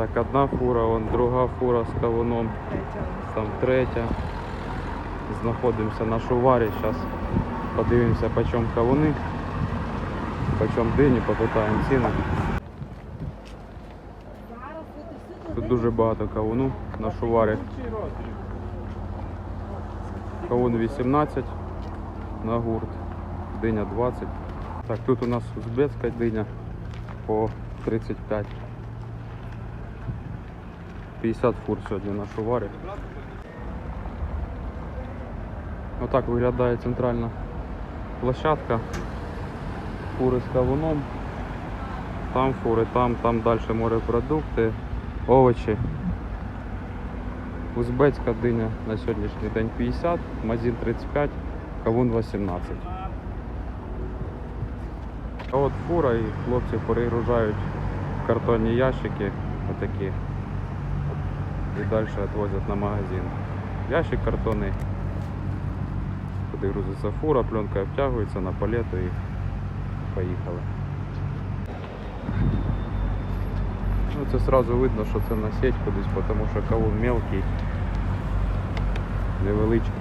Так, одна фура, вон друга фура з кавуном, там третя. Знаходимося на шуварі. Зараз подивимося, по чому кавуни, по чому дині, попитаємо ціни. Тут дуже багато кавуну на шуварі. Кавун 18 на гурт, диня 20. Так, тут у нас узбецька диня по 35. 50 фур сьогодні на шуварі. Отак виглядає центральна площадка. Фури з кавуном. Там фури, там, там далі морепродукти, овочі. Узбецька диня на сьогоднішній день 50, мазін 35, кавун 18. А от фура і хлопці перегружають картонні ящики отакі. І далі відвозять на магазин. Ящик картонний. куди грузиться фура, пленка обтягується на палету і поїхали. Ну, це одразу видно, що це на сеть кудись, тому що кавун мелкий, невеличкий.